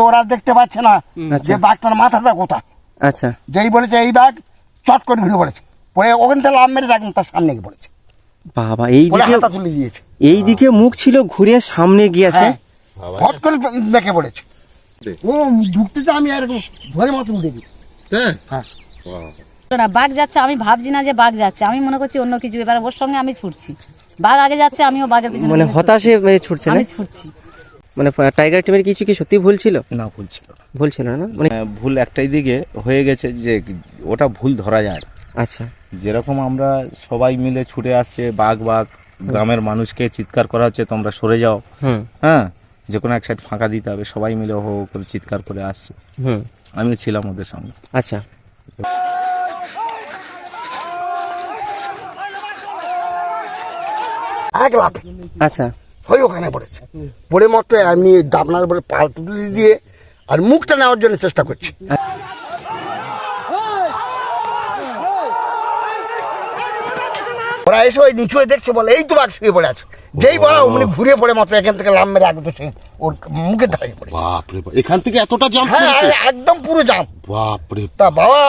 তো ওরা দেখতে পাচ্ছে না আচ্ছা। যে বাঘটার মাথাটা কোথায়। আচ্ছা। যেই বলেছে এই বাঘ চট করে ঘুরে পড়েছে। পরে ওখান থেকে লাভ মেরে একদম তার সামনে গিয়ে পড়েছে। বাবা এই দিকে হাতা তুলে দিয়েছে। এই দিকে মুখ ছিল ঘুরে সামনে গিয়েছে। হ্যাঁ। হট করে বেঁকে পড়েছে। ও ঢুকতে তো আমি আর ধরে মতন দেখি। হ্যাঁ। হ্যাঁ। না বাঘ যাচ্ছে আমি ভাবছি না যে বাঘ যাচ্ছে। আমি মনে করছি অন্য কিছু। এবার ওর সঙ্গে আমি ছুটছি। বাঘ আগে যাচ্ছে আমিও বাঘের পিছনে মানে হতাশে ছুটছি। আমি ছুটছি। মানে টাইগার টিমের কিছু কি সত্যি ভুল ছিল? না ভুল ছিল না। ভুল ছিল না? মানে ভুল একটাই দিকে হয়ে গেছে যে ওটা ভুল ধরা যায়। আচ্ছা। যেরকম আমরা সবাই মিলে ছুটে আসছে বাঘ বাঘ গ্রামের মানুষকে চিৎকার করা হচ্ছে তোমরা সরে যাও। হুম। হ্যাঁ যে কোনো এক সাইড ফাঁকা দিতে হবে সবাই মিলে হো হো করে চিৎকার করে আসছে। হুম। আমিও ছিলাম ওদের সঙ্গে। আচ্ছা। আচ্ছা। ওই ওখানে পড়েছে। পড়ে মতো এমনি আপনার উপরে পাল তুলে দিয়ে আর মুখটা নেওয়ার জন্য চেষ্টা করছে। ওরা এসে ওই নিচু দেখছে বলে এই তো বাঘ শুয়ে পড়ে আছে। যেই বলা অমনি ঘুরে পড়ে মাত্র এখান থেকে লাম মেরে আগে তো সে ওর মুখে দাঁড়িয়ে পড়ে বাপরে এখান থেকে এতটা জাম হ্যাঁ হ্যাঁ, একদম পুরো জাম বাপরে তা বাবা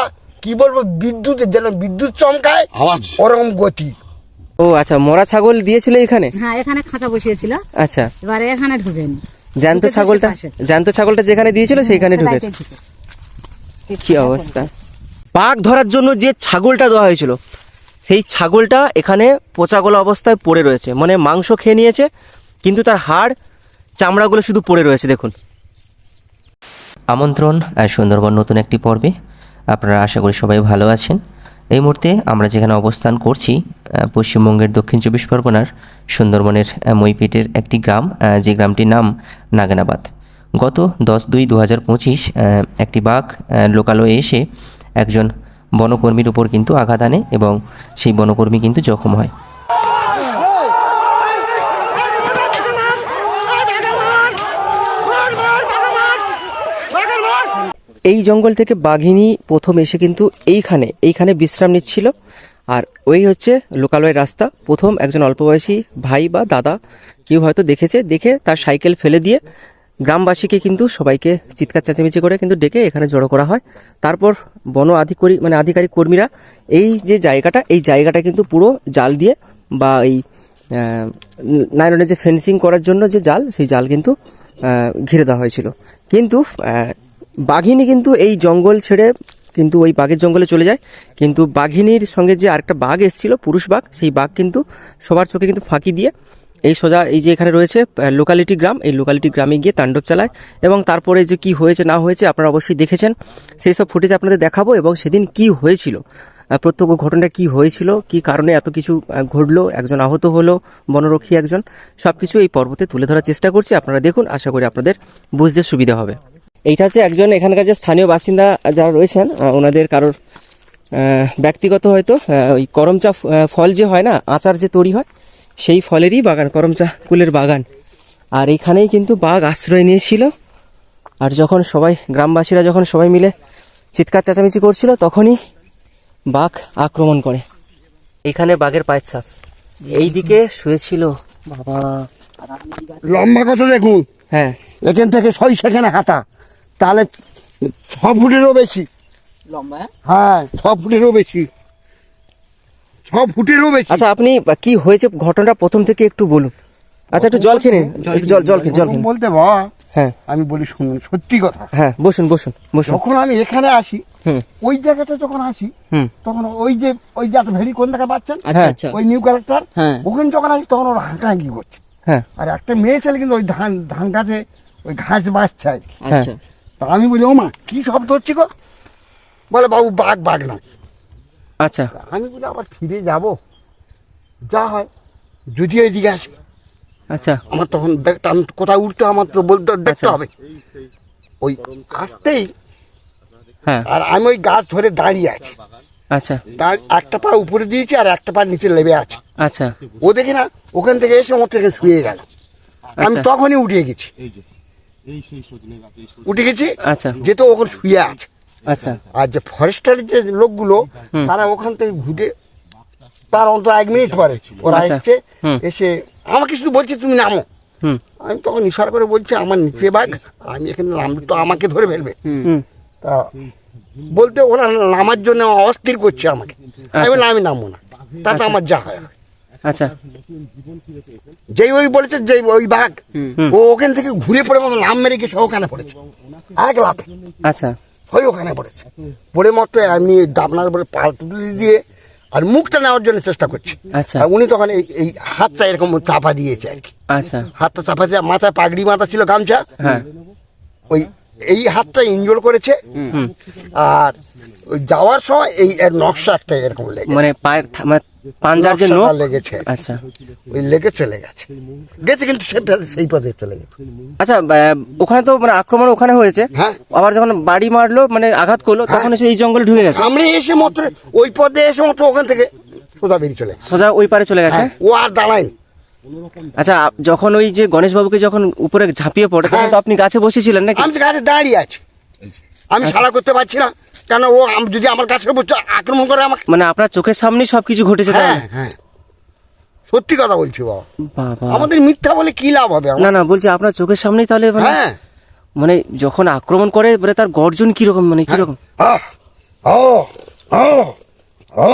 কি বলব বিদ্যুতের যেন বিদ্যুৎ চমকায় আওয়াজ। ওরকম গতি। ও আচ্ছা মরা ছাগল দিয়েছিল এখানে? হ্যাঁ এখানে খাঁচা বসিয়েছিল। আচ্ছা। এবারে এখানে ঢুকেনি। জ্যান্ত ছাগলটা। জ্যান্ত ছাগলটা যেখানে দিয়েছিল সেইখানে ঢুকেছে। ঢুকেছে। কি অবস্থা? বাঘ ধরার জন্য যে ছাগলটা দেওয়া হয়েছিল সেই ছাগলটা এখানে পচাগোলা অবস্থায় পড়ে রয়েছে। মানে মাংস খেয়ে নিয়েছে কিন্তু তার হাড় চামড়াগুলো শুধু পড়ে রয়েছে দেখুন। আমন্ত্রণ আর সুন্দরবন নতুন একটি পর্বে। আপনারা আশা করি সবাই ভালো আছেন। এই মুহূর্তে আমরা যেখানে অবস্থান করছি পশ্চিমবঙ্গের দক্ষিণ চব্বিশ পরগনার সুন্দরবনের মইপেটের একটি গ্রাম যে গ্রামটির নাম নাগানাবাদ। গত দশ দুই দু হাজার পঁচিশ একটি বাঘ লোকালয়ে এসে একজন বনকর্মীর উপর কিন্তু আঘাত আনে এবং সেই বনকর্মী কিন্তু জখম হয়। এই জঙ্গল থেকে বাঘিনী প্রথম এসে কিন্তু এইখানে এইখানে বিশ্রাম নিচ্ছিল। আর ওই হচ্ছে লোকালয়ের রাস্তা। প্রথম একজন অল্প বয়সী ভাই বা দাদা কেউ হয়তো দেখেছে দেখে তার সাইকেল ফেলে দিয়ে গ্রামবাসীকে কিন্তু সবাইকে চিৎকার চেঁচামেচি করে কিন্তু ডেকে এখানে জড়ো করা হয়। তারপর বন আধিকারিক মানে আধিকারিক কর্মীরা এই যে জায়গাটা এই জায়গাটা কিন্তু পুরো জাল দিয়ে বা এই আহ, নাইলনের যে ফেন্সিং করার জন্য যে জাল সেই জাল কিন্তু ঘিরে দেওয়া হয়েছিল। কিন্তু বাঘিনী কিন্তু এই জঙ্গল ছেড়ে কিন্তু ওই বাঘের জঙ্গলে চলে যায়। কিন্তু বাঘিনীর সঙ্গে যে আরেকটা বাঘ এসেছিল, পুরুষ বাঘ, সেই বাঘ কিন্তু সবার চোখে কিন্তু ফাঁকি দিয়ে এই সোজা, এই যে এখানে রয়েছে লোকালিটি গ্রাম, এই লোকালিটি গ্রামে গিয়ে তাণ্ডব চালায় এবং তারপরে যে কি হয়েছে, না হয়েছে আপনারা অবশ্যই দেখেছেন। সেই সব ফুটেজ আপনাদের দেখাবো এবং সেদিন কি হয়েছিল প্রত্যক্ষ ঘটনাটা কি হয়েছিল, কি কারণে এত কিছু ঘটলো, একজন আহত হলো, বনরক্ষী একজন, সবকিছু এই পর্বতে তুলে ধরার চেষ্টা করছি। আপনারা দেখুন, আশা করি আপনাদের বুঝতে সুবিধা হবে। এইটা হচ্ছে একজন এখানকার যে স্থানীয় বাসিন্দা যারা রয়েছেন ওনাদের কারোর ব্যক্তিগত হয়তো ওই করমচা ফল যে হয় না আচার যে তৈরি হয় সেই ফলেরই বাগান করমচা কুলের বাগান। আর এইখানেই কিন্তু বাঘ আশ্রয় নিয়েছিল। আর যখন সবাই গ্রামবাসীরা যখন সবাই মিলে চিৎকার চেঁচামেচি করছিল তখনই বাঘ আক্রমণ করে। এখানে বাঘের পায়ের ছাপ। এইদিকে শুয়েছিল বাবা। লম্বা কত দেখুন? হ্যাঁ। এখান থেকে ছয় সেখানে হাতা তাহলে ছ ফুটেরও বেশি। হ্যাঁ? ছ ফুটেরও বেশি। ছ ফুটেরও বেশি। আচ্ছা আপনি কি হয়েছে ঘটনাটা প্রথম থেকে একটু বলুন। আচ্ছা একটু জল খেয়ে জল জল জল বলতে বাবা হ্যাঁ। আমি বলি শুনুন সত্যি কথা। হ্যাঁ বসুন বসুন বসুন। যখন আমি এখানে আসি ওই জায়গাটা যখন আসি হুম। তখন ওই যে ওই যে একটা ভেরি কোন দেখা পাচ্ছেন হ্যাঁ ওই নিউ ক্যারেক্টার হ্যাঁ। ওখানে যখন আসি তখন ওরা হাঁটা কি করছে। হ্যাঁ। আর একটা মেয়ে ছেলে কিন্তু ওই ধান ধান গাছে ওই ঘাস বাঁচছে আচ্ছা। আমি বলি ও মা কি শব্দ হচ্ছে গো? বলে বাবু বাঘ বাঘ না। আচ্ছা। আমি বলি আবার ফিরে যাব? যা হয় যদি এইদিকে আসে। আচ্ছা। আমার তখন আমি কোথায় উঠতে আমার তো বলতে দেখতে আচ্ছা। হবে। ওই আসতেই হ্যাঁ। আর আমি ওই গাছ ধরে দাঁড়িয়ে আছি। আচ্ছা। তার একটা পা উপরে দিয়েছি আর একটা পা নিচে লেবে আছে। আচ্ছা। ও দেখি না ওখান থেকে এসে ওর থেকে শুয়ে গেল। আমি আচ্ছা। তখনই উঠিয়ে গেছি। উঠে গেছি? আচ্ছা। যেহেতু ওখানে শুয়ে আছে। আচ্ছা। আর যে ফরেস্টারের যে লোকগুলো তারা ওখান থেকে ঘুরে তার অন্তত এক মিনিট পরে ওরা আচ্ছা। এসছে এসে আমাকে শুধু বলছে তুমি নামো। হুম। আমি তখন ইশারা করে বলছি আমার নিচে বাঘ আমি এখানে নাম তো আমাকে ধরে ফেলবে। হুম। তা বলতে ওরা নামার জন্য অস্থির করছে আমাকে। আমি বললাম, আমি নামবো না। তাতে আমার যা হয় হয়। আচ্ছা। যেই ওই বলেছে যেই ওই বাঘ ও ওখান থেকে ঘুরে পড়ে মতো নাম মেরে গেছে ওখানে পড়েছে। এক লাফে। আচ্ছা। ওই ওখানে পড়েছে। পড়ে মতো এমনি দাবনার উপরে পাল তুলে দিয়ে আর মুখটা নেওয়ার জন্য চেষ্টা করছে। আচ্ছা। আর উনি তখন এই এই হাতটা এরকম চাপা দিয়েছে আর কি। আচ্ছা। হাতটা চাপা দিয়ে মাথায় পাগড়ি মাথা ছিল গামছা। হ্যাঁ। ওই এই হাতটা ইনজোর করেছে। আর ওই যাওয়ার সময় এই এর নকশা একটা এরকম লেগে মানে পায়ের মানে পাঞ্জার যে নোক লেগেছে। আচ্ছা। ওই লেগে চলে গেছে। গেছে কিন্তু সেটা সেই পথে চলে গেছে। আচ্ছা ওখানে তো মানে আক্রমণ ওখানে হয়েছে। হ্যাঁ। আবার যখন বাড়ি মারলো মানে আঘাত করল তখন এসে এই জঙ্গলে ঢুকে গেছে। সামনে এসে মাত্র ওই পথে এসে মাত্র ওখান থেকে সোজা বেরিয়ে চলে সোজা ওই পারে চলে গেছে? হ্যাঁ, ও আর দাঁড়ায়নি। আচ্ছা যখন ওই যে গণেশ বাবুকে যখন উপরে ঝাঁপিয়ে পড়ে তখন তো আপনি গাছে বসেছিলেন নাকি? আমি তো গাছে দাঁড়িয়ে আছি। আমি সাড়া করতে পারছি না। কেন ও যদি আমার কাছে বসে আক্রমণ করে আমাকে মানে আপনার চোখের সামনেই সবকিছু ঘটেছে তাই হ্যাঁ হ্যাঁ। সত্যি কথা বলছি বাবা। আমাদের মিথ্যা বলে কি লাভ হবে? না না বলছি আপনার চোখের সামনেই তাহলে মানে হ্যাঁ। মানে যখন আক্রমণ করে মানে তার গর্জন কীরকম মানে কীরকম? আহ, ও ও ও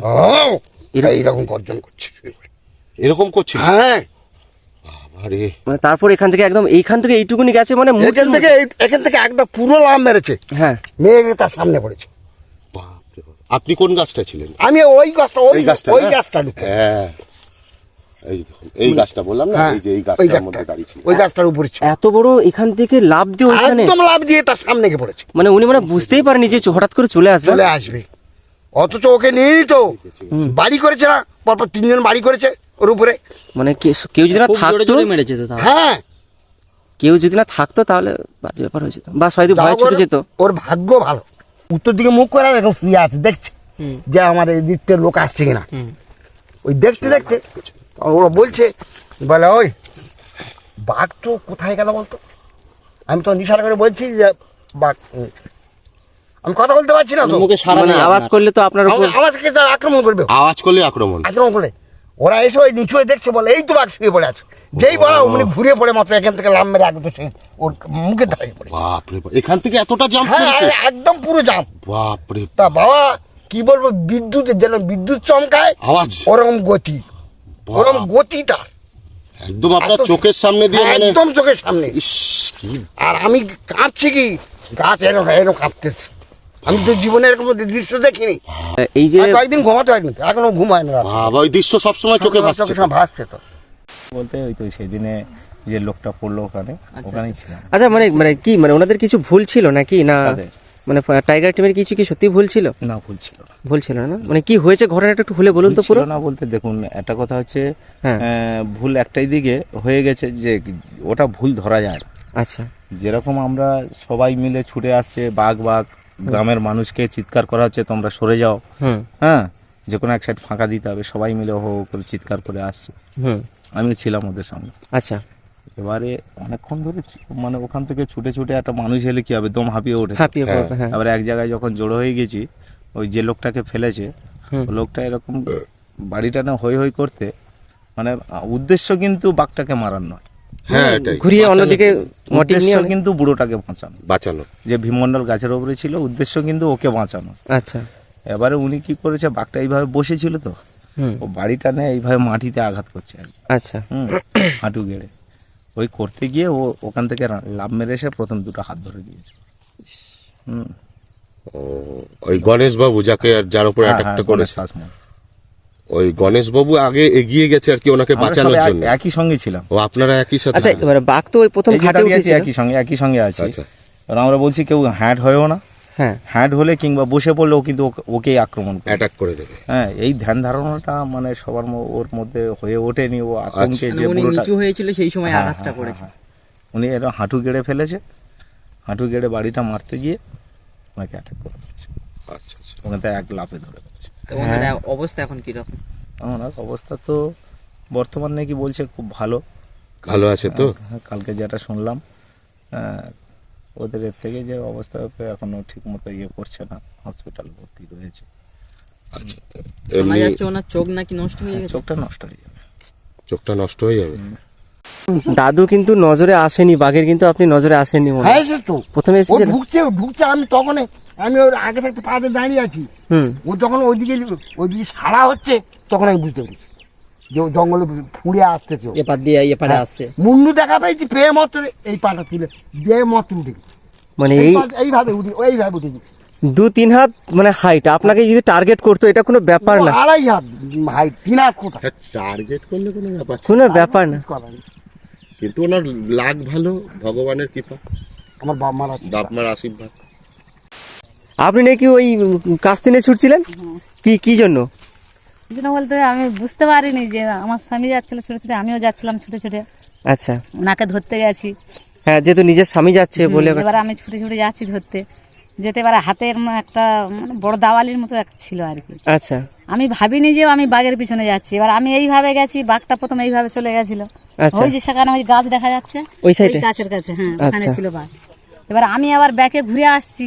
ও এইরকম গর্জন করছে। এরকম করছিল? হ্যাঁ। আরে মানে তারপর এখান থেকে একদম এইখান থেকে এইটুকুনি গেছে মানে এখান থেকে এখান থেকে একদম পুরো লাভ মেরেছে। হ্যাঁ। মেরে তার সামনে পড়েছে। আপনি কোন গাছটা ছিলেন? আমি ওই গাছটা ওই এই গাছটা ওই গাছটা হ্যাঁ। এই দেখুন এই গাছটা বললাম না হ্যাঁ। এই যে এই ওই গাছটার মধ্যে দাঁড়িয়ে ছিল ওই গাছটার উপরে এত বড় এখান থেকে লাভ দিয়ে ওইখানে একদম লাভ দিয়ে তার সামনে গিয়ে পড়েছে। মানে উনি মানে বুঝতেই পারেনি যে হঠাৎ করে চলে আসবে। চলে আসবে। অথচ ওকে নিয়ে নিত বাড়ি করেছে না পরপর তিনজন বাড়ি করেছে। ওর উপরে। মানে কে- কেউ যদি না থাকতো জোরে মেরেছে তো হ্যাঁ। কেউ যদি না থাকতো তাহলে বাজে ব্যাপার হয়ে যেত। বা হয়তো ভয় ছুটে যেত। ওর ভাগ্য ভালো। উত্তর দিকে মুখ করে এরকম শুয়ে আছে দেখছে যে আমার এই দিকতে লোক আসছে কিনা। ওই দেখতে দেখতে ওরা বলছে বলে ওই বাঘ তো কোথায় গেল বলতো? আমি তো নিশানা করে বলছি যে বাঘ আমি কথা বলতে পারছি না তো। মুখে সারা মানে আওয়াজ করলে তো আপনার উপর আমা- আমাকে আক্রমণ করবে। আওয়াজ করলে আক্রমণ। আক্রমণ করে ওরা এসে ওই নিচুয়ে দেখছে বলে এই তো বাঘ শুয়ে পড়ে আছে। যেই বলা অমনি ঘুরে পড়ে মাত্র এখান থেকে লাম মেরে আগে তো সেই ওর মুখে দাঁড়িয়ে পড়ে বাপরে এখান থেকে এতটা জাম হ্যাঁ করেছে? একদম পুরো জাম বাপরে তা বাবা কি বলব বিদ্যুতের যেন বিদ্যুৎ চমকায় আওয়াজ। ওরকম গতি ওরকম গতি তার। একদম আপনার চোখের সামনে দিয়ে হ্যাঁ, মানে একদম চোখের সামনে। আর আমি কাঁপছি কি? গাছ এরকম এরকম কাঁপতেছে। আমি তো জীবনে এরকম দৃশ্য দেখিনি। এই যে কয়েকদিন ঘুমাতে হয়নি এখনও ঘুম হয় না। বাবা ওই দৃশ্য সবসময় চোখে ভাসছে। ভাসছে তো। বলতে ওই তো সেদিনে যে লোকটা পড়ল ওখানে ওখানেই ছিলাম। আচ্ছা মানে মানে কি মানে ওনাদের কিছু ভুল ছিল নাকি? না মানে টাইগার টিমের কিছু কি সত্যি ভুল ছিল? না ভুল ছিল ভুল ছিল না? মানে কি হয়েছে ঘটনাটা একটু খুলে বলুন তো পুরো। না বলতে দেখুন একটা কথা হচ্ছে হ্যাঁ। আহ, ভুল একটাই দিকে হয়ে গেছে যে ওটা ভুল ধরা যায় আচ্ছা। যেরকম আমরা সবাই মিলে ছুটে আসছে বাঘ বাঘ গ্রামের মানুষকে চিৎকার করা হচ্ছে তোমরা সরে যাও। হুম। হ্যাঁ যে কোনো এক সাইড ফাঁকা দিতে হবে সবাই মিলে হো হো করে চিৎকার করে আসছে। হুম। আমি ছিলাম ওদের সঙ্গে। আচ্ছা। এবারে অনেকক্ষণ ধরে মানে ওখান থেকে ছুটে ছুটে একটা মানুষ এলে কি হবে? দম হাঁপিয়ে ওঠে। হাঁপিয়ে পড়বে হ্যাঁ। এক জায়গায় যখন জড়ো হয়ে গেছি ওই যে লোকটাকে ফেলেছে লোকটা এরকম বাড়িটা না হই হই করতে মানে উদ্দেশ্য কিন্তু বাঘটাকে মারার নয়। হ্যাঁ এটাই। ঘুরিয়ে অন্যদিকে মোটিভ উদ্দেশ্য নিয়ে কিন্তু বুড়োটাকে বাঁচানো। বাঁচানো। যে ভীমমন্ডল গাছের ওপরে ছিল উদ্দেশ্য কিন্তু ওকে বাঁচানো। আচ্ছা। এবারে উনি কি করেছে? বাঘটা এইভাবে বসেছিল তো ও বাড়িটা নিয়ে এইভাবে মাটিতে আঘাত করছে আর কি। আচ্ছা। হুম হাঁটু গেড়ে। ওই করতে গিয়ে ও ওখান থেকে লাভ মেরে এসে প্রথম দুটো হাত ধরে দিয়েছে। হুম। ও, ওই গণেশ বাবু যাকে যার উপর হ্যাঁ, অ্যাটাকটা হ্যাঁ, করেছে। ওই গণেশ বাবু আগে এগিয়ে গেছে আর কি ওনাকে বাঁচানোর জন্য। একই সঙ্গে ছিলাম। ও আপনারা একই সাথে আচ্ছা এবারে বাঘ তো ওই প্রথম ঘাটে উঠেছিল। একই সঙ্গে একই সঙ্গে আছি। আচ্ছা। এবার আমরা বলছি কেউ হ্যাড হয়েও না। হ্যাঁ। হ্যাড হলে কিংবা বসে পড়লেও কিন্তু ওকে- ওকেই আক্রমণ অ্যাটাক করে দেবে। হ্যাঁ এই ধ্যান ধারণাটা মানে সবার ওর মধ্যে হয়ে ওঠেনি। ও আতঙ্কে মানে যে উনি নিচু হয়েছিল সেই সময় হ্যাঁ, আঘাতটা করেছে হ্যাঁ, হ্যাঁ। উনি এরকম হাঁটু গেড়ে ফেলেছে। হাঁটু গেড়ে বাড়িটা মারতে গিয়ে ওনাকে অ্যাটাক করে ফেলেছে আচ্ছা আচ্ছা। এক লাফে ধরে। ওনার অবস্থা এখন কীরকম? আমার অবস্থা তো বর্তমান নাকি বলছে খুব ভালো। ভালো আছে তো? হ্যাঁ, কালকে যেটা শুনলাম ওদের থেকে যে অবস্থা এখনও ঠিক মতো ইয়ে করছে না হসপিটাল ভর্তি রয়েছে। শোনা যাচ্ছে ওনার চোখ নাকি নষ্ট হয়ে গেছে? চোখটা নষ্ট হয়ে যাবে। চোখটা নষ্ট হয়ে যাবে? দাদু কিন্তু নজরে আসেনি বাঘের কিন্তু আপনি নজরে মনে হয়। হ্যাঁ তো। প্রথমে এসেছিল ঢুকছে ঢুকছে আমি তখন আমি ওর আগে থাকতে পাতে দাঁড়িয়ে আছি। হুম। ও যখন ওইদিকে ওইদিকে সাড়া হচ্ছে তখন আমি বুঝতে পেরেছি যে ও জঙ্গলে ফুঁড়ে আসতেছে এপার দিয়ে এপারে হ্যাঁ। আসছে। মুন্ডু দেখা পেয়েছি পেয়ে মত এই পাটা তুলে দিয়ে মত উঠে গেছে। মানে এই এই এইভাবে উঠে এইভাবে উঠে গেছে। দু তিন হাত মানে হাইট আপনাকে যদি টার্গেট করতো এটা কোনো ব্যাপার না। আড়াই হাত হাইট তিন হাত কোথায় টার্গেট করলে কোনো ব্যাপার কোনো ব্যাপার না। কিন্তু ওনার লাগ ভালো ভগবানের কৃপা। আমার বাপ মারা বাপ মার আশীর্বাদ। আপনি নাকি ওই কাস্তিনে ছুটছিলেন? কি কি জন্য? বলতে আমি বুঝতে পারিনি যে আমার স্বামী যাচ্ছিল ছোট ছোট আমিও যাচ্ছিলাম ছোট ছোট। আচ্ছা। ওনাকে ধরতে গেছি। হ্যাঁ যেহেতু নিজের স্বামী যাচ্ছে বলে এবার আমি ছুটে ছুটে যাচ্ছি ধরতে। যেতে এবার হাতের একটা মানে বড় দাওয়ালির মতো একটা ছিল আর কি। আচ্ছা। আমি ভাবিনি যে আমি বাঘের পিছনে যাচ্ছি। এবার আমি এইভাবে গেছি বাঘটা প্রথমে এইভাবে চলে গেছিল। আচ্ছা। ওই যে সেখানে ওই গাছ দেখা যাচ্ছে? ওই সাইডে। গাছের কাছে হ্যাঁ ওখানে আচ্ছা। ছিল বাঘ। এবার আমি আবার ব্যাকে ঘুরে আসছি।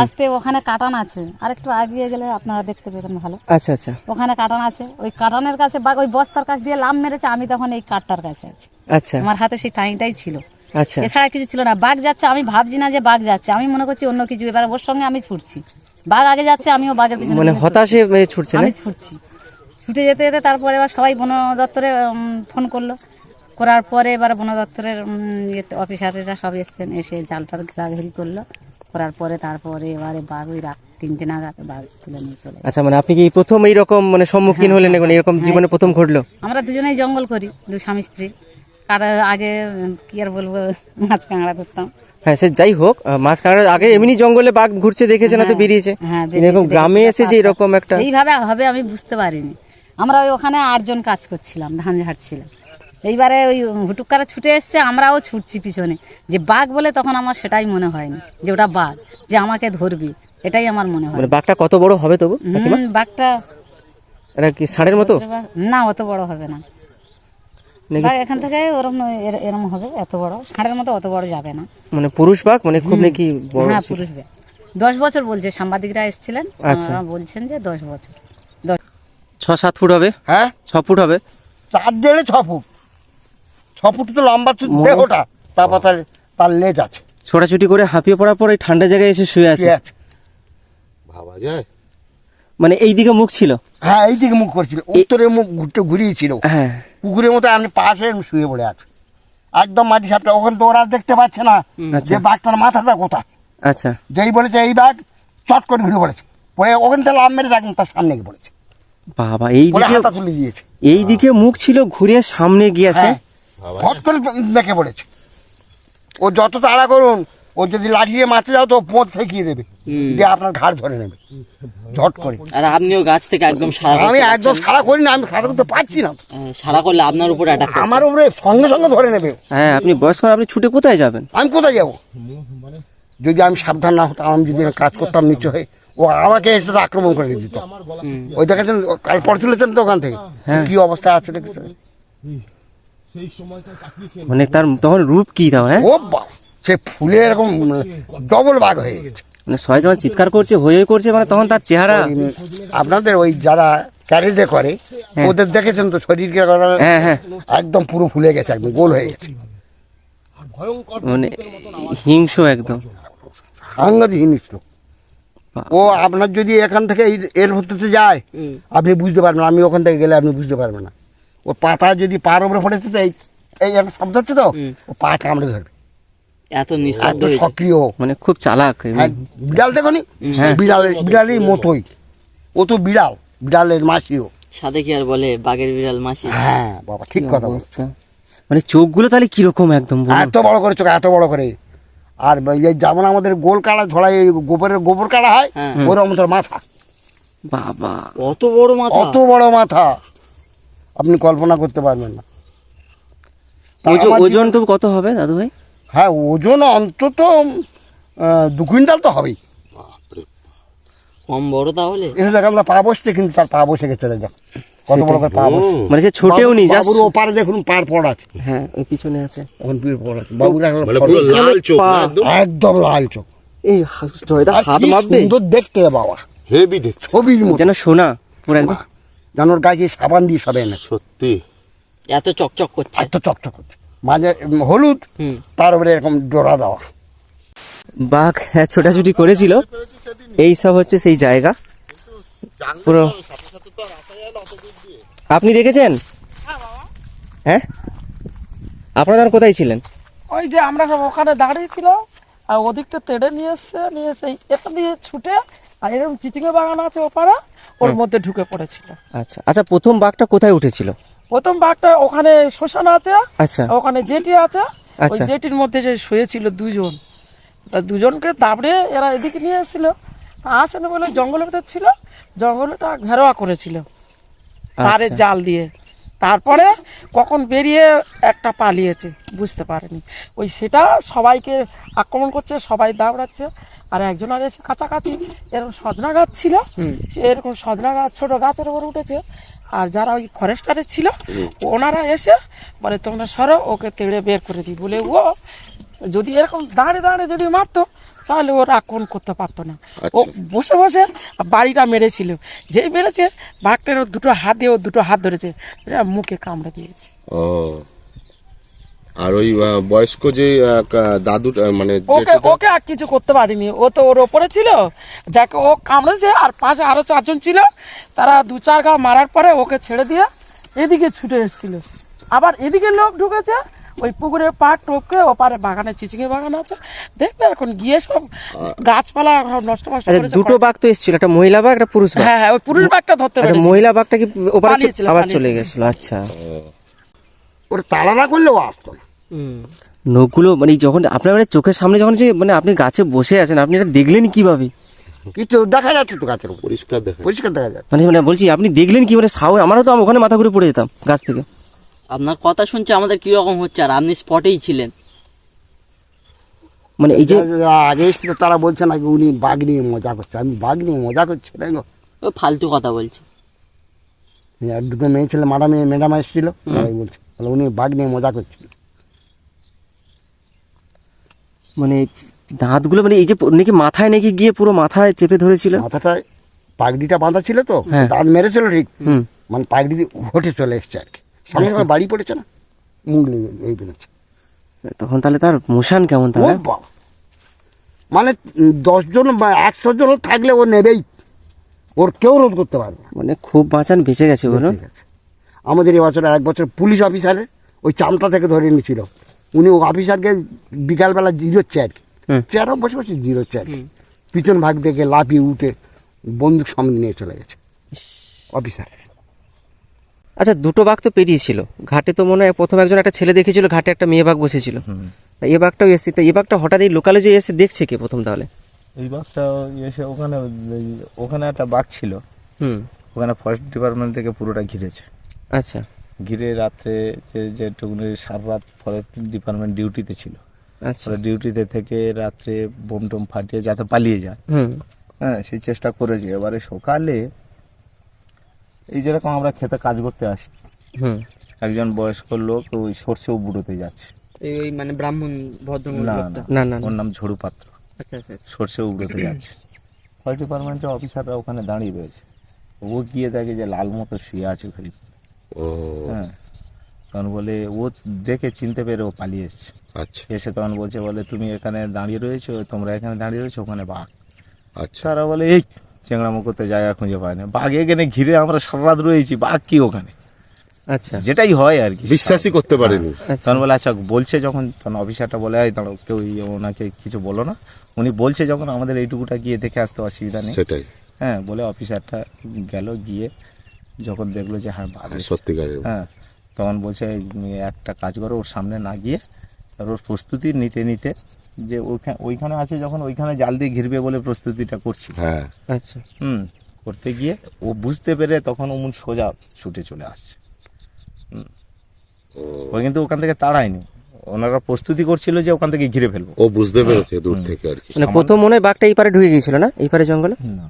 আসতে ওখানে কাটান আছে। আর একটু আগিয়ে গেলে আপনারা দেখতে পেতেন ভালো। আচ্ছা আচ্ছা। ওখানে কাটান আছে। ওই কাটানের কাছে বাঘ ওই বস্তার কাছ দিয়ে লাভ মেরেছে আমি তখন এই কাঠটার কাছে আছি। আচ্ছা। আমার হাতে সেই টাইমটাই ছিল। আচ্ছা। এছাড়া কিছু ছিল না। বাঘ যাচ্ছে আমি ভাবছি না যে বাঘ যাচ্ছে। আমি মনে করছি অন্য কিছু। এবার ওর সঙ্গে আমি ছুটছি। বাঘ আগে যাচ্ছে আমিও বাঘের পিছনে মানে হতাশে ছুটছে আমি ছুটছি। ছুটে যেতে যেতে তারপরে এবার সবাই বন দপ্তরে ফোন করল। করার পরে এবার বন দপ্তরের অফিসারেরা সব এসছেন এসে জালটার ঘেরাঘেরি করল। করার পরে তারপরে এবারে বাঘ ওই রাত তিনটে নাগাদ বাঘ তুলে নিয়ে চলে আচ্ছা মানে আপনি কি প্রথম এইরকম মানে সম্মুখীন হলেন এখন? এরকম জীবনে প্রথম ঘটলো? আমরা দুজনেই জঙ্গল করি দু স্বামী স্ত্রী। কার আগে কি আর বলব মাছ কাঁকড়া ধরতাম। হ্যাঁ সে যাই হোক মাছ কাটার আগে এমনি জঙ্গলে বাঘ ঘুরছে দেখেছেন তো বেরিয়েছে। হ্যাঁ এরকম গ্রামে দেখেছি, এসে যে এরকম একটা এইভাবে হবে আমি বুঝতে পারিনি। আমরা ওই ওখানে আটজন কাজ করছিলাম ধান ঝাড়ছিলাম এইবারে ওই হুটুকারা ছুটে এসছে আমরাও ছুটছি পিছনে। যে বাঘ বলে তখন আমার সেটাই মনে হয়নি যে ওটা বাঘ যে আমাকে ধরবি এটাই আমার মনে হয়। মানে বাঘটা কত বড় হবে তবু বাঘটা এটা কি ষাঁড়ের মতো? না অত বড় হবে না। বাঘ এখান থেকে ওরম এর- এরম হবে এত বড়। ষাঁড়ের মতো অত বড় যাবে না। মানে পুরুষ বাঘ? মানে খুব নাকি বড় হ্যাঁ পুরুষ বাঘ। দশ বছর বলছে সাংবাদিকরা এসেছিলেন আচ্ছা। বলছেন যে দশ বছর। দশ ছ সাত ফুট হবে। হ্যাঁ। ছ ফুট হবে। চার দেড়ে ছ ফুট। ফুট তো লম্বা দেহটা তারপর তার তার লেজ আছে। ছোটাছুটি করে হাঁপিয়ে পড়ার পর এই ঠান্ডা জায়গায় এসে শুয়ে আছে। ভাবা যায়। মানে এই দিকে মুখ ছিল? হ্যাঁ এই দিকে মুখ করছিল। উত্তরে মুখ ঘুরতে ঘুরিয়েছিল। হ্যাঁ। পুকুরের মতো আমি পাশে শুয়ে পড়ে আছে। একদম মাটি সাপটা ওখানে তো ওরা দেখতে পাচ্ছে না আচ্ছা। যে বাঘটার মাথাটা কোথায়। আচ্ছা। যেই বলেছে এই বাঘ চট করে ঘুরে পড়েছে। পরে ওখান থেকে লাভ মেরে একদম তার সামনে গিয়ে পড়েছে। বাবা এই দিকে এই দিকে মুখ ছিল ঘুরে সামনে গিয়েছে। হ্যাঁ করে বেঁকে পড়েছে ও যত তাড়া করুন ও যদি লাঠি দিয়ে মারতে যাও তো ও পোঁত ফেঁকিয়ে দেবে। দিয়ে আপনার ঘাড় ধরে নেবে। ঝট করে। আর আপনিও গাছ থেকে একদম সারা আমি একদম সারা করি না আমি সারা করতে পারছি না। সারা করলে আপনার উপরে অ্যাটাক আমার উপরে সঙ্গে সঙ্গে ধরে নেবে হ্যাঁ আপনি বয়স্ক আপনি ছুটে কোথায় যাবেন? আমি কোথায় যাব? যদি আমি সাবধান না হতাম আমি যদি কাজ করতাম নিচু হয়ে ও আমাকে এসে তো আক্রমণ করে দিত। ওই দেখেছেন ও কাল পর তুলেছেন তো ওখান থেকে? হ্যাঁ। কি অবস্থা আছে দেখেছেন? মানে তার তখন রূপ কি তাও হ্যাঁ? ও সে ফুলে এরকম ডবল বাঘ হয়ে গেছে। মানে সবাই যখন চিৎকার করছে হয়ে হয়ে করছে মানে তখন তার চেহারা আপনাদের ওই যারা ক্যারেটে করে ওদের দেখেছেন তো শরীরকে হ্যাঁ হ্যাঁ। একদম পুরো ফুলে গেছে একদম গোল হয়ে গেছে। মানে হিংস একদম। সাংঘাতিক জিনিস তো ও আপনার যদি এখান থেকে এই- এর ভিতরে যায় আপনি বুঝতে পারবেন আমি ওখান থেকে গেলে আপনি বুঝতে পারবেন না। ও পাতা যদি পার উপরে পড়েছে তো এই একটা শব্দ হচ্ছে তো ও পা কামড়ে ধরবে। এত নিস্তব্ধ সক্রিয়। মানে খুব চালাক। হ্যাঁ, বিড়াল দেখো নি? বিড়ালের বিড়ালের মতোই। ও তো বিড়াল বিড়ালের মাসিও। সাথে কি আর বলে বাঘের বিড়াল মাসি? হ্যাঁ বাবা ঠিক কথা বলছো। মানে চোখগুলো তাহলে কীরকম একদম এত বড় করে চোখ এত বড় করে। আর যেমন আমাদের গোল কাড়া এই গোবরের গোবর কাড়া হয় হ্যাঁ। ওরকম তোর মাথা। বাবা। অত বড় মাথা? অত বড় মাথা। আপনি কল্পনা করতে পারবেন না। ওজন তো কত হবে দাদু ভাই হ্যাঁ ওজন অন্তত দু কুইন্টাল তো হবেই। কম বড় তাহলে? এসে দেখলাম না পা বসছে কিন্তু তার পা বসে গেছে দেখ। কত বড় করে পা বসছে। মানে সে ছোটেও নি বাবুর ওপারে দেখুন পার পড় আছে। হ্যাঁ ওই পিছনে আছে। এখন পড় আছে। বাবুর এখন মানে লাল চোখ একদম? একদম লাল চোখ। এই জয়দা হাত মাপবে? সুন্দর দেখতে বাবা। হেভি দেখ ছবির মতো। যেন সোনা পুরো একদম জানোর গায়ে সাবান দিয়ে সবে এনে সত্যি। এত চকচক করছে। এত চকচক করছে। মাঝে হলুদ তার উপরে এরকম ডোরা দেওয়া। বাঘ হ্যাঁ ছোটাছুটি করেছিল। এই সব হচ্ছে সেই জায়গা। পুরো আপনি দেখেছেন? হ্যাঁ? আপনারা কোথায় ছিলেন? ওই যে আমরা সব ওখানে দাঁড়িয়েছিলাম আর ওদিকটা তেড়ে নিয়ে এসছে নিয়ে এসে এটা দিয়ে ছুটে আর এরকম চিচিঙে বাগান আছে ওপারে। ওর মধ্যে ঢুকে পড়েছিল। আচ্ছা। আচ্ছা প্রথম বাঘটা কোথায় উঠেছিল? প্রথম বাঘটা ওখানে শ্মশান আছে। আচ্ছা। ওখানে জেটি আছে। ওই আচ্ছা। জেটির মধ্যে যে শুয়েছিল দুজন। তা দুজনকে দাবড়ে এরা এদিকে নিয়ে এসেছিল। আসেনি বলে জঙ্গলের ভিতর ছিল। জঙ্গলটা ঘেরোয়া করেছিল। তারের আচ্ছা। জাল দিয়ে। তারপরে কখন বেরিয়ে একটা পালিয়েছে বুঝতে পারেনি। ওই সেটা সবাইকে আক্রমণ করছে সবাই দাবড়াচ্ছে। আর একজন আর এসে কাছাকাছি এরকম সজনা গাছ ছিল। সে এরকম সজনা গাছ ছোট গাছের উপর উঠেছে। আর যারা ওই ফরেস্টারে ছিল ওনারা এসে বলে তোমরা সরো ওকে তেড়ে বের করে দিই। বলে ও যদি এরকম দাঁড়িয়ে দাঁড়িয়ে যদি মারতো তাহলে ওর আক্রমণ করতে পারতো না। ও বসে বসে বাড়িটা মেরেছিল। যেই মেরেছে বাঘটার ওর দুটো হাত দিয়ে ও দুটো হাত ধরেছে। মুখে কামড়ে দিয়েছে। ও। আর ওই বয়স্ক যে দাদু মানে ওকে ওকে আর কিছু করতে পারিনি। ও তো ওর ওপরে ছিল। যাকে ও কামড়েছে আর পাশে আরও চারজন ছিল। তারা দু চার গা মারার পরে ওকে ছেড়ে দিয়ে এদিকে ছুটে এসেছিল। আবার এদিকে লোক ঢুকেছে। ওই পুকুরের পাড় টপকে ওপারে বাগানে চিচিঙে বাগান আছে। দেখবে এখন গিয়ে সব গাছপালা সব নষ্ট নষ্ট আচ্ছা করেছে দুটো বাঘ তো এসেছিল একটা মহিলা বাঘ একটা পুরুষ বাঘ। হ্যাঁ হ্যাঁ ওই পুরুষ বাঘটা ধরতে আচ্ছা পেরেছে। মহিলা বাঘটা কি ওপারে আবার চলে গেছিল আচ্ছা। ওরা তাড়া না করলেও আসতো না। হুম। নখগুলো মানে যখন আপনার মানে চোখের সামনে যখন যে মানে আপনি গাছে বসে আছেন আপনি এটা দেখলেন কীভাবে? কিছু দেখা যাচ্ছে তো গাছের পরিষ্কার দেখা পরিষ্কার দেখা যাচ্ছে। মানে মানে বলছি আপনি দেখলেন কি মানে সাহস আমারও তো আমি ওখানে মাথা ঘুরে পড়ে যেতাম গাছ থেকে। আপনার কথা শুনছে আমাদের কি রকম হচ্ছে আর আপনি স্পটেই ছিলেন। মানে এই যে আগে এসেছিল তারা বলছে নাকি উনি বাঘ নিয়ে মজা করছে। আমি বাঘ নিয়ে মজা করছি তাই গো। ও ফালতু কথা বলছে। আর দুটো মেয়ে ছেলে ম্যাডাম ম্যাডাম এসেছিল বলছে। বলে উনি বাঘ নিয়ে মজা করছিল। মানে দাঁতগুলো মানে এই যে নাকি মাথায় নাকি গিয়ে পুরো মাথায় চেপে ধরেছিল? মাথাটায় পাগড়িটা বাঁধা ছিল তো হ্যাঁ। দাঁত মেরেছিল ঠিক। মানে পাগড়ি উঠে চলে এসছে আর কি। সঙ্গে সঙ্গে বাড়ি পড়েছে না? মুখ এই বেরোচ্ছে। তখন তাহলে তার মোশান কেমন তাহলে? মানে দশ জন বা একশো জন থাকলে ও নেবেই। ওর কেউ রোধ করতে পারবে মানে খুব বাঁচান বেঁচে গেছে বলুন। আমাদের এবছর এক বছর পুলিশ অফিসারের ওই চামটা থেকে ধরে নিয়েছিল। উনি ও অফিসারকে বিকালবেলা জিরোচ্ছে আর কি হুম। চেয়ারও বসে বসে জিরোচ্ছে আর কি পিছন ভাগ থেকে লাফিয়ে উঠে বন্দুক সামনে নিয়ে চলে গেছে। অফিসার। আচ্ছা দুটো বাঘ তো পেরিয়েছিল। ঘাটে তো মনে হয় প্রথম একজন একটা ছেলে দেখেছিল ঘাটে একটা মেয়ে বাঘ বসেছিল। এ বাঘটাও এসেছে তা এ বাঘটা হঠাৎ এই লোকালে যে এসে দেখছে কে প্রথম তাহলে? এই বাঘটা এসে ওখানে ওখানে একটা বাঘ ছিল। হুম। ওখানে ফরেস্ট ডিপার্টমেন্ট থেকে পুরোটা ঘিরেছে। আচ্ছা। ঘিরে রাত্রে যে যেটুকুনি সারা রাত ফরেস্ট ডিপার্টমেন্ট ডিউটিতে ছিল। আচ্ছা। ডিউটিতে থেকে রাত্রে বোম টোম ফাটিয়ে যাতে পালিয়ে যায়। হ্যাঁ সেই চেষ্টা করেছে। এবারে সকালে এই যেরকম আমরা খেতে কাজ করতে আসি। একজন বয়স্ক লোক ওই সর্ষেও বুড়োতে যাচ্ছে। এই মানে ব্রাহ্মণ ভদ্র না না। ওর নাম ঝড়ু পাত্র। আচ্ছা আচ্ছা আচ্ছা। সর্ষে উগড়োতে যাচ্ছে। ফরেস্ট ডিপার্টমেন্টের অফিসাররা ওখানে দাঁড়িয়ে রয়েছে। ও গিয়ে দেখে যে লাল মতো শুয়ে আছে ওখানে। হ্যাঁ। তখন বলে ও দেখে চিনতে পেরে ও পালিয়ে এসছে। আচ্ছা। এসে তখন বলছে বলে তুমি এখানে দাঁড়িয়ে রয়েছো তোমরা এখানে দাঁড়িয়ে রয়েছো ওখানে বাঘ। আচ্ছা। তারা বলে এই চেংড়ামো করতে জায়গা খুঁজে পায় না। বাঘ এখানে ঘিরে আমরা সারা রাত রয়েছি বাঘ কি ওখানে? আচ্ছা। যেটাই হয় আর কি। বিশ্বাসই করতে পারেনি। আচ্ছা। তখন বলে আচ্ছা বলছে যখন তখন অফিসারটা বলে এই দাঁড়াও কেউ ওনাকে কিছু বলো না। উনি বলছে যখন আমাদের এইটুকুটা গিয়ে দেখে আসতে অসুবিধা নেই। সেটাই। হ্যাঁ বলে অফিসারটা গেল গিয়ে যখন দেখল যে হ্যাঁ সত্যিকারের হ্যাঁ তখন বলছে একটা কাজ করো ওর সামনে না গিয়ে আর ওর প্রস্তুতি নিতে নিতে যে ওইখানে ওইখানে আছে যখন ওইখানে জাল দিয়ে ঘিরবে বলে প্রস্তুতিটা করছি। হ্যাঁ। আচ্ছা। হুম করতে গিয়ে ও বুঝতে পেরে তখন অমন সোজা ছুটে চলে আসছে। হুম। ও। কিন্তু ওখান থেকে তাড়ায়নি। ওনারা প্রস্তুতি করছিল যে ওখান থেকে ঘিরে ফেলব। ও বুঝতে পেরেছে দূর থেকে আর কি। মানে প্রথম মনে হয় বাঘটা এই পারে ঢুকে গিয়েছিল না? এই পারে জঙ্গলে? না।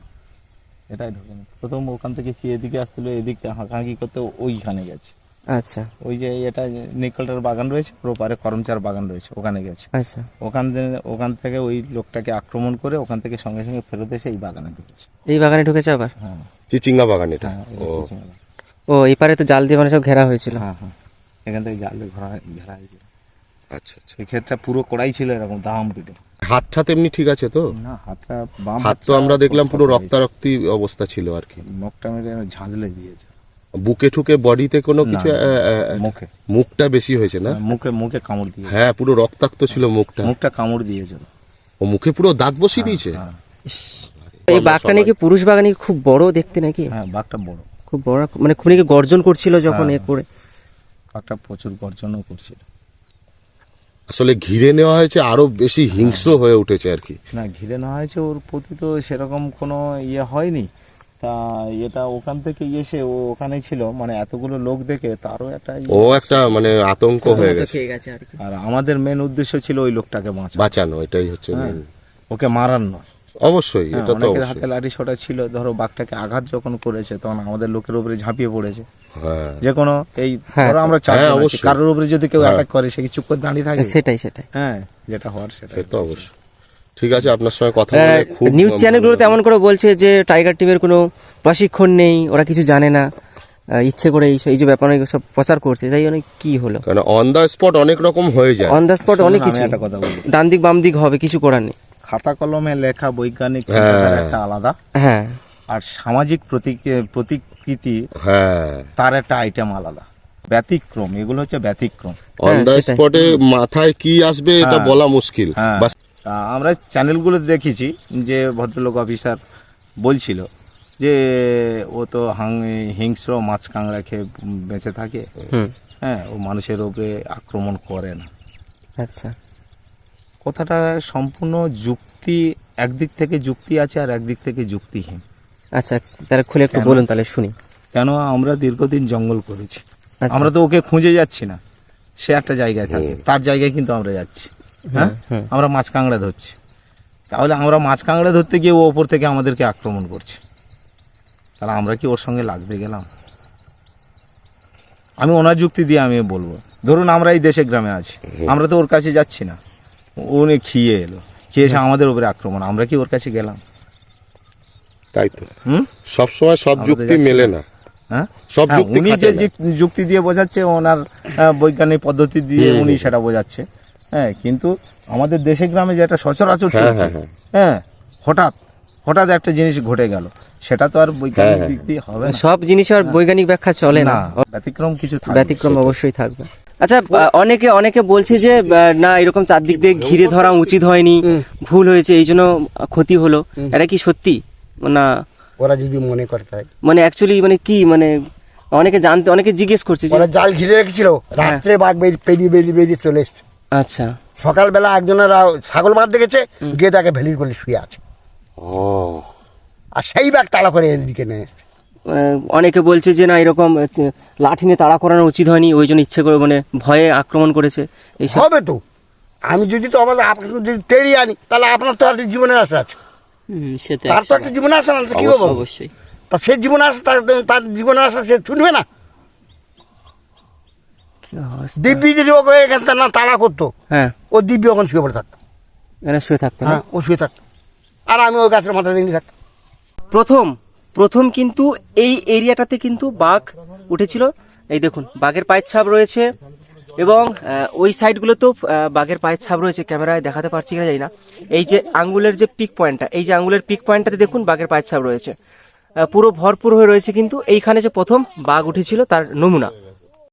এটাই ঢোকেনি প্রথম ওখান থেকে কি এদিকে আসছিল এদিকে হাঁকাহাঁকি করতে ওইখানে গেছে। আচ্ছা। ওই যে এটা নিকলটার বাগান রয়েছে ওর পারে করমচার বাগান রয়েছে ওখানে গেছে। আচ্ছা। ওখান থেকে ওখান থেকে ওই লোকটাকে আক্রমণ করে ওখান থেকে সঙ্গে সঙ্গে ফেরত এসে এই বাগানে ঢুকেছে। এই বাগানে ঢুকেছে আবার? হ্যাঁ। চিচিঙ্গা বাগান এটা? হ্যাঁ ও। এই পারে তো জাল দিয়ে মানে সব ঘেরা হয়েছিল। হ্যাঁ হ্যাঁ। এখান থেকে জালে ঘেরা ঘেরা হয়েছিল আচ্ছা আচ্ছা। সেই ক্ষেত্রে পুরো কড়াই ছিল এরকম দাম পিটে হাত ঠাত এমনি ঠিক আছে তো? না হাতটা বাম হাত তো আমরা দেখলাম পুরো রক্তারক্তি অবস্থা ছিল আর কি। নখটা মেরে ঝাঁঝলে দিয়েছে। বুকে ঠুকে বডিতে কোনো কিছু মুখে। মুখটা বেশি হয়েছে না? মুখে মুখে কামড় দিয়েছে। হ্যাঁ পুরো রক্তাক্ত ছিল মুখটা। মুখটা কামড় দিয়েছে। ও মুখে পুরো দাঁত বসিয়ে দিয়েছে? হ্যাঁ। এই বাঘটা নাকি পুরুষ বাঘ নাকি খুব বড় দেখতে নাকি? হ্যাঁ বাঘটা বড়। খুব বড় মানে খুব নাকি গর্জন করছিল যখন এ করে। বাঘটা প্রচুর গর্জনও করছিল। আসলে ঘিরে নেওয়া হয়েছে আরও বেশি হিংস্র হয়ে। উঠেছে আর কি। না ঘিরে নেওয়া হয়েছে ওর প্রতি তো সেরকম কোনো ইয়ে হয়নি। তা এটা ওখান থেকে এসে ও ওখানে ছিল মানে এতগুলো লোক দেখে তারও একটা ইয়ে- ও একটা মানে আতঙ্ক হয়ে গেছে। আর কি। আর আমাদের মেন উদ্দেশ্য ছিল ওই লোকটাকে বাঁচা বাঁচানো এটাই হচ্ছে হ্যাঁ, ওকে মারান নয় অবশ্যই হ্যাঁ, এটা তো অনেকের অবশ্যই। হাতে লাঠি ছোটা ছিল ধরো বাঘটাকে আঘাত যখন করেছে তখন আমাদের লোকের উপরে ঝাঁপিয়ে পড়েছে। হ্যাঁ। যে কোনো এই হ্যাঁ, ধরো আমরা হ্যাঁ, অবশ্যই। কারোর উপরে যদি কেউ অ্যাটাক করে সে কি চুপ করে দাঁড়িয়ে থাকে? সেটাই সেটাই। হ্যাঁ যেটা হওয়ার সেটা তো অবশ্যই। ঠিক আছে আপনার সঙ্গে কথা বলে খুব নিউজ চ্যানেলগুলোতে এমন করে বলছে যে টাইগার টিমের কোনো প্রশিক্ষণ নেই ওরা কিছু জানে না। আহ, ইচ্ছে করে এই এই যে ব্যাপার সব প্রচার করছে তাই অনেক কি হলো? কারণ অন দা স্পট অনেক রকম হয়ে যায়। অন দ্য স্পট অনেক কিছু একটা কথা বলি। ডান দিক বাম দিক হবে কিছু করার নেই। খাতা কলমে লেখা বৈজ্ঞানিক একটা আলাদা। হ্যাঁ। আর সামাজিক প্রতিকৃতি হ্যাঁ। তার একটা আইটেম আলাদা। ব্যতিক্রম এগুলো হচ্ছে ব্যতিক্রম। অন হ্যাঁ, স্পটে মাথায় কি আসবে এটা হ্যাঁ। বলা মুশকিল। হ্যাঁ। আমরা চ্যানেলগুলো দেখেছি যে ভদ্রলোক অফিসার বলছিল যে ও তো হাং- হিংস্র মাছ কাঁকড়া খেয়ে বেঁচে থাকে। হ্যাঁ ও মানুষের উপরে আক্রমণ করে না। আচ্ছা। কথাটা সম্পূর্ণ যুক্তি একদিক থেকে যুক্তি আছে আর একদিক থেকে যুক্তিহীন। আচ্ছা তাহলে খুলে একটু বলুন তাহলে শুনি। কেন আমরা দীর্ঘদিন জঙ্গল করেছি? আচ্ছা। আমরা তো ওকে খুঁজে যাচ্ছি না। সে একটা জায়গায় থাকে। তার জায়গায় কিন্তু আমরা যাচ্ছি। হ্যাঁ? আমরা মাছ কাঁকড়া ধরছি। তাহলে আমরা মাছ কাঁকড়া ধরতে গিয়ে ও ওপর থেকে আমাদেরকে আক্রমণ করছে। তাহলে আমরা কি ওর সঙ্গে লাগতে গেলাম? আমি ওনার যুক্তি দিয়ে আমি বলব। ধরুন আমরা এই দেশে গ্রামে আছি। আমরা তো ওর কাছে যাচ্ছি না। উনি খেয়ে এলো। খেয়ে এসে আমাদের উপরে আক্রমণ। আমরা কি ওর কাছে গেলাম? তাই তো। হুম? সব সময় সব যুক্তি মেলে না। হ্যাঁ? সব হ্যাঁ, উনি যে যুক্তি দিয়ে বোঝাচ্ছে ওনার বৈজ্ঞানিক পদ্ধতি দিয়ে উনি সেটা বোঝাচ্ছে। হ্যাঁ কিন্তু আমাদের দেশে গ্রামে যেটা সচরাচর হ্যাঁ, চলছে হ্যাঁ, হঠাৎ হঠাৎ একটা জিনিস ঘটে গেল। সেটা তো আর বৈজ্ঞানিক দিক দিয়ে হবে না সব জিনিস আর বৈজ্ঞানিক ব্যাখ্যা চলে না। না ব্যতিক্রম কিছু ব্যতিক্রম অবশ্যই থাকবে। আচ্ছা অনেকে অনেকে বলছে যে না এরকম চারদিক দিয়ে ঘিরে ধরা উচিত হয়নি ভুল হয়েছে এই জন্য ক্ষতি হলো। এটা কি সত্যি? না। ওরা যদি মনে করে তাই। মানে অ্যাকচুয়ালি মানে কি মানে অনেকে জানতে অনেকে জিজ্ঞেস করছে যে জাল ঘিরে রেখেছিল। রাত্রে বাঘ বেরিয়ে পেরিয়ে বেরিয়ে বেরিয়ে চলে এসছে। আচ্ছা। সকালবেলা একজনেরা ছাগল মার দেখেছে গিয়ে তাকে ভেলির করে শুয়ে আছে। ও। আর সেই ব্যাগ তাড়া করে এদিকে নিয়ে এসছে। অনেকে বলছে যে না এরকম লাঠি নিয়ে তাড়া করানো উচিত হয়নি ওই জন্য ইচ্ছে করে মানে ভয়ে আক্রমণ করেছে। এইসব হবে তো। আমি যদি তো আমাদের আপনাকে যদি তেড়িয়ে আনি তাহলে আপনার তো একটা জীবনে আশা আছে। সে তো তার তো একটা জীবনে আশা আছে কি হবে অবশ্যই। তা সে জীবনে আশা তার তার জীবনে আশা সে ছুটবে না। দিব্যি যদি ওকে এখান থেকে না তাড়া করতো। হ্যাঁ। ও দিব্যি ওখানে শুয়ে পড়ে থাকতো। এখানে শুয়ে থাকতো হ্যাঁ ও শুয়ে থাকতো। আর আমি ওই গাছের মাথা দিয়ে থাকতাম। প্রথম প্রথম কিন্তু এই এরিয়াটাতে কিন্তু বাঘ উঠেছিল। এই দেখুন বাঘের পায়ের ছাপ রয়েছে এবং ওই সাইডগুলোতেও বাঘের পায়ের ছাপ রয়েছে। ক্যামেরায় দেখাতে পারছি কিনা জানি না। এই যে আঙ্গুলের যে পিক পয়েন্টটা এই যে আঙ্গুলের পিক পয়েন্টটাতে দেখুন বাঘের পায়ের ছাপ রয়েছে। পুরো ভরপুর হয়ে রয়েছে কিন্তু এইখানে যে প্রথম বাঘ উঠেছিল তার নমুনা।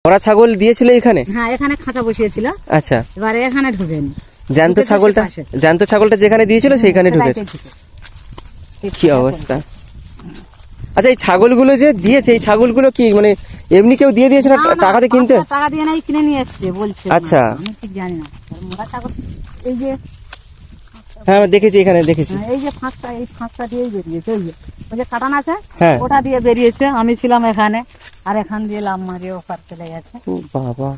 ওরা ছাগল দিয়েছিল এখানে হ্যাঁ এখানে খাঁচা বসিয়েছিল। আচ্ছা। এবারে এখানে ঢুকেনি। জ্যান্ত ছাগলটা। জ্যান্ত ছাগলটা যেখানে দিয়েছিল সেইখানে সেটাই ঢুকেছে। ঢুকেছে। কি অবস্থা? আচ্ছা এই ছাগলগুলো যে দিয়েছে এই ছাগলগুলো কি মানে এমনি কেউ দিয়ে দিয়েছে না না, টাকাতে কিনতে? টাকা দিয়ে নাই কিনে নিয়ে এসছে বলছে আচ্ছা। আমি ঠিক জানি না। মোটা ছাগল এই যে হ্যাঁ আমি দেখেছি এখানে দেখেছি। হ্যাঁ, এই যে ফাঁকটা এই ফাঁকটা দিয়েই বেরিয়েছে ওই যে। ওই যে কাটান আছে? হ্যাঁ। ওটা দিয়ে বেরিয়েছে আমি ছিলাম এখানে আর এখান দিয়ে লাভ মারিয়ে ওপার চলে গেছে। বাবা।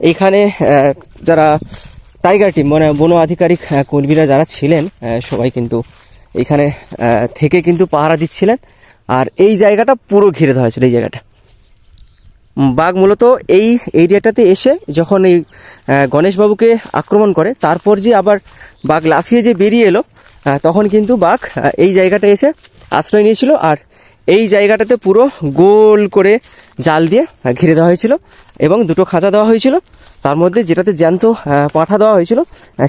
এইখানে যারা টাইগার টিম মানে বন আধিকারিক কর্মীরা যারা ছিলেন সবাই কিন্তু এখানে থেকে কিন্তু পাহারা দিচ্ছিলেন। আর এই জায়গাটা পুরো ঘিরে দেওয়া হয়েছিল, এই জায়গাটা। বাঘ মূলত এই এরিয়াটাতে এসে যখন এই গণেশবাবুকে আক্রমণ করে, তারপর যে আবার বাঘ লাফিয়ে যে বেরিয়ে এলো তখন কিন্তু বাঘ এই জায়গাটা এসে আশ্রয় নিয়েছিল। আর এই জায়গাটাতে পুরো গোল করে জাল দিয়ে ঘিরে দেওয়া হয়েছিল এবং দুটো খাঁচা দেওয়া হয়েছিল। তার মধ্যে যেটাতে জ্যান্ত পাঠা দেওয়া হয়েছিল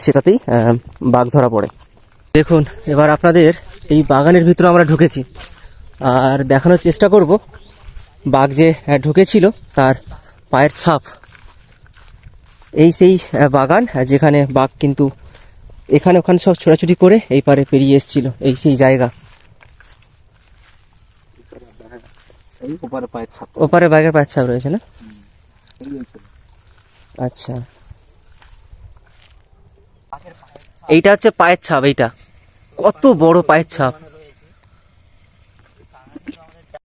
সেটাতেই বাঘ ধরা পড়ে। দেখুন এবার আপনাদের এই বাগানের ভিতরে আমরা ঢুকেছি। আর দেখানোর চেষ্টা করব বাঘ যে ঢুকেছিল তার পায়ের ছাপ। এই সেই বাগান যেখানে বাঘ কিন্তু এখানে ওখানে সব ছোটাছুটি করে এই পারে পেরিয়ে এসেছিল এই সেই জায়গা। ওপারে পায়ের ছাপ। ওপারে বাঘের পায়ের ছাপ রয়েছে না? আচ্ছা। এইটা হচ্ছে পায়ের ছাপ এইটা। কত বড় পায়ের ছাপ।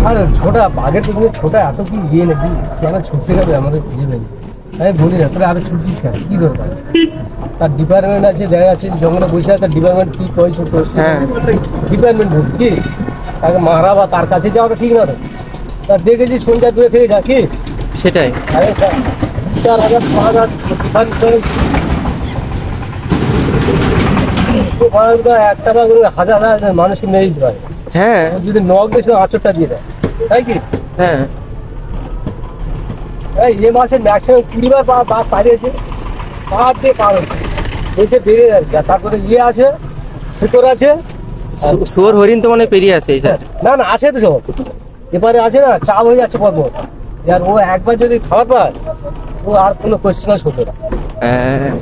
আর ছোটা বাঘের পেছনে ছোটা এত কি ইয়ে নাকি? কেন ছুটতে যাবে আমাদের খুঁজে পেলি? আমি বলি না তোরা আরও ছুটছিস কেন? কি দরকার? তার ডিপার্টমেন্ট আছে দেখা যাচ্ছে জঙ্গলে বসে তার ডিপার্টমেন্ট কি কয়েছে হ্যাঁ। ডিপার্টমেন্ট কি? তাকে মারা বা তার কাছে যাওয়াটা ঠিক না তো। তার দেখেছি সন্ধ্যা দূরে থেকে যা কি সেটাই। আরে চার হাজার ছ হাজার ডিফারেন্স করে তো মানুষরা একটা বা হাজার হাজার মানুষকে মেরে দিতে পারে হ্যাঁ। যদি নখ দিয়ে শুধু আঁচড়টা দিয়ে দেয় তাই কি হ্যাঁ এই এ মাসে ম্যাক্সিমাম বা পাহাড় দিয়ে পার হচ্ছে এসে আর তারপরে ইয়ে আছে শুকর আছে। শুয়োর হরিণ তো মানে পেরিয়ে আসে না না আছে তো সব। এবারে আছে না চাপ হয়ে যাচ্ছে পর্বত। আর ও একবার যদি খাবার পায় ও আর কোনো কোয়েশ্চেন শুনবে না। হ্যাঁ।